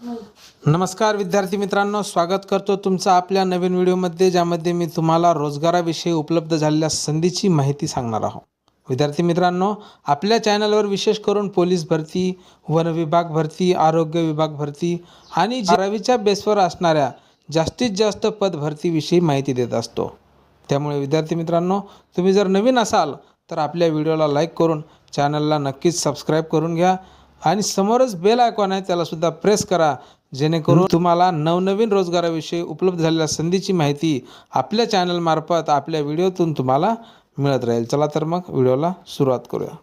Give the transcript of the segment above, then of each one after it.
नमस्कार विद्यार्थी मित्रांनो स्वागत करतो तुमचं आपल्या नवीन व्हिडिओमध्ये ज्यामध्ये मी तुम्हाला रोजगाराविषयी उपलब्ध झालेल्या संधीची माहिती सांगणार आहोत. विद्यार्थी मित्रांनो आपल्या चॅनलवर विशेष करून पोलीस भरती वन विभाग भरती आरोग्य विभाग भरती आणि बारावीच्या बेसवर असणाऱ्या जास्तीत जास्त पद भरतीविषयी माहिती देत असतो. त्यामुळे विद्यार्थी मित्रांनो तुम्ही जर नवीन असाल तर आपल्या व्हिडिओला लाईक करून चॅनलला नक्कीच सबस्क्राईब करून घ्या. आणि समोरच बेल आयकॉन आहे त्यालासुद्धा प्रेस करा. जेणेकरून तुम्हाला नवनवीन रोजगाराविषयी उपलब्ध झालेल्या संधीची माहिती आपल्या चॅनलमार्फत आपल्या व्हिडिओतून तुम्हाला मिळत राहील. चला तर मग व्हिडिओला सुरुवात करूया.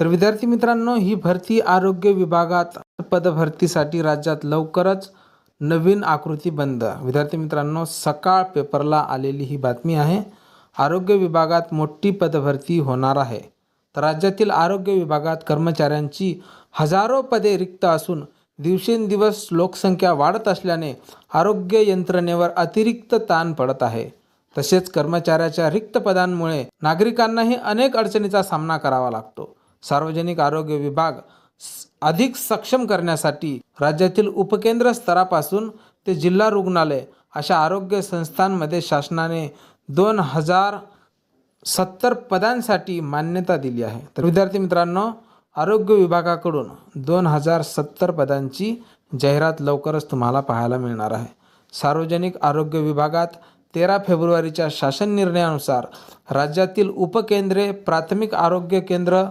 तर विद्यार्थी मित्रांनो ही भरती आरोग्य विभागात पदभरतीसाठी राज्यात लवकरच नवीन आकृती बंद. विद्यार्थी मित्रांनो सकाळ पेपरला आलेली ही बातमी आहे. आरोग्य विभागात मोठी पदभरती होणार आहे. तर राज्यातील आरोग्य विभागात कर्मचाऱ्यांची हजारो पदे रिक्त असून दिवसेंदिवस लोकसंख्या वाढत असल्याने आरोग्य यंत्रणेवर अतिरिक्त ताण पडत आहे. तसेच कर्मचाऱ्याच्या रिक्त पदांमुळे नागरिकांनाही अनेक अडचणीचा सामना करावा लागतो. सार्वजनिक आरोग्य विभाग स- अधिक सक्षम करण्यासाठी राज्यातील उपकेंद्र स्तरापासून ते जिल्हा रुग्णालय अशा आरोग्य संस्थांमध्ये शासनाने दोन हजार सत्तर पदांसाठी मान्यता दिली आहे. तर विद्यार्थी मित्रांनो आरोग्य विभागाकडून दोन हजार सत्तर पदांची जाहिरात लवकरच तुम्हाला पाहायला मिळणार आहे. सार्वजनिक आरोग्य विभागात तेरा फेब्रुवारीच्या शासन निर्णयानुसार राज्यातील उपकेंद्रे प्राथमिक आरोग्य केंद्र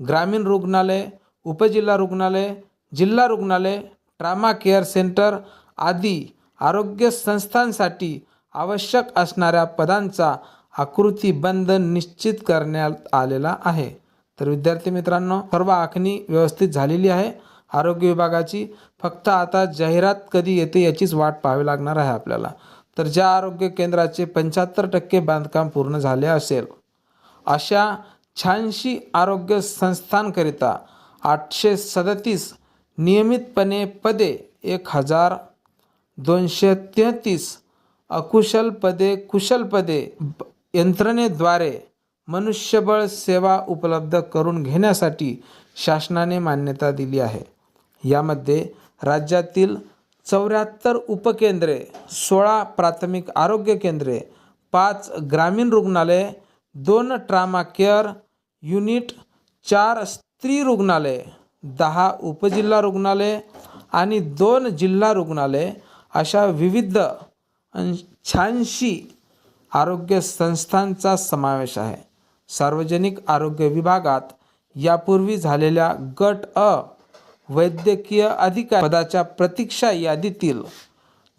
ग्रामीण रुग्णालय उपजिल्हा रुग्णालय जिल्हा रुग्णालय ट्रामा केअर सेंटर आदी आरोग्य संस्थांसाठी आवश्यक असणाऱ्या पदांचा आकृतीबंध निश्चित करण्यात आलेला आहे. तर विद्यार्थी मित्रांनो सर्व आखणी व्यवस्थित झालेली आहे. आरोग्य विभागाची फक्त आता जाहिरात कधी येते याचीच वाट पाहावी लागणार आहे आपल्याला. तर ज्या आरोग्य केंद्राचे पंच्याहत्तर टक्के बांधकाम पूर्ण झाले असेल अशा शहाऐंशी आरोग्य संस्थांकरिता आठशे सदतीस नियमितपणे पदे एक हजार दोनशे तेहतीस अकुशल पदे कुशल पदे ब- यंत्रणेद्वारे मनुष्यबळ सेवा उपलब्ध करून घेण्यासाठी शासनाने मान्यता दिली आहे. यामध्ये राज्यातील चौऱ्याहत्तर उपकेंद्रे सोळा प्राथमिक आरोग्य केंद्रे पाच ग्रामीण रुग्णालय दोन ट्रामा केअर युनिट चार स्त्री रुग्णालय दहा उपजिल्हा रुग्णालय आणि दोन जिल्हा रुग्णालय अशा विविध शहाऐंशी आरोग्य संस्थांचा समावेश आहे. सार्वजनिक आरोग्य विभागात यापूर्वी झालेल्या गट अ वैद्यकीय अधिकारी पदाच्या प्रतीक्षा यादीतील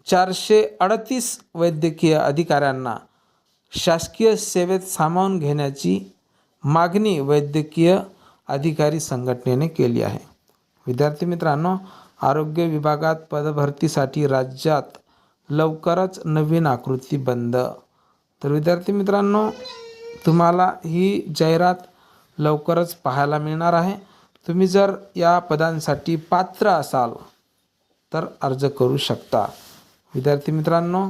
चारशे अडतीस वैद्यकीय अधिकाऱ्यांना शासकीय सेवेत सामावून घेण्याची मागणी वैद्यकीय अधिकारी संघटनेने केली आहे. विद्यार्थी मित्रांनो आरोग्य विभागात पदभरतीसाठी राज्यात लवकरच नवीन आकृती बंद तर विद्यार्थी मित्रांनो तुम्हाला ही जाहिरात लवकरच पाहायला मिळणार आहे. तुम्ही जर या पदांसाठी पात्र असाल तर अर्ज करू शकता. विद्यार्थी मित्रांनो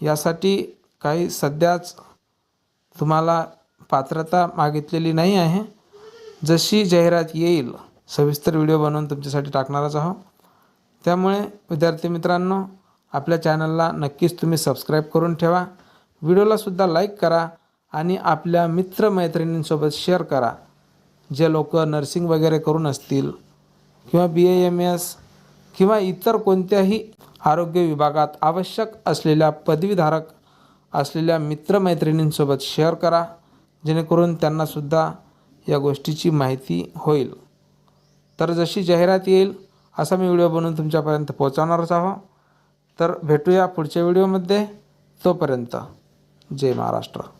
यासाठी काही सध्याच तुम्हाला पात्रता मागितलेली नाही आहे. जशी जाहिरात येईल सविस्तर व्हिडिओ बनवून तुमच्यासाठी टाकणारच आहोत. त्यामुळे विद्यार्थी मित्रांनो आपल्या चॅनलला नक्कीच तुम्ही सबस्क्राईब करून ठेवा. व्हिडिओलासुद्धा लाईक करा आणि आपल्या मित्रमैत्रिणींसोबत शेअर करा जे लोक नर्सिंग वगैरे करून असतील किंवा बी ए एम एस किंवा इतर कोणत्याही आरोग्य विभागात आवश्यक असलेल्या पदवीधारक असलेल्या मित्रमैत्रिणींसोबत शेअर करा जेणेकरून त्यांनासुद्धा या गोष्टीची माहिती होईल. तर जशी जाहिरात येईल असा मी व्हिडिओ बनवून तुमच्यापर्यंत पोहोचवणारच आहो. तर भेटूया पुढच्या व्हिडिओमध्ये. तोपर्यंत. जय महाराष्ट्र.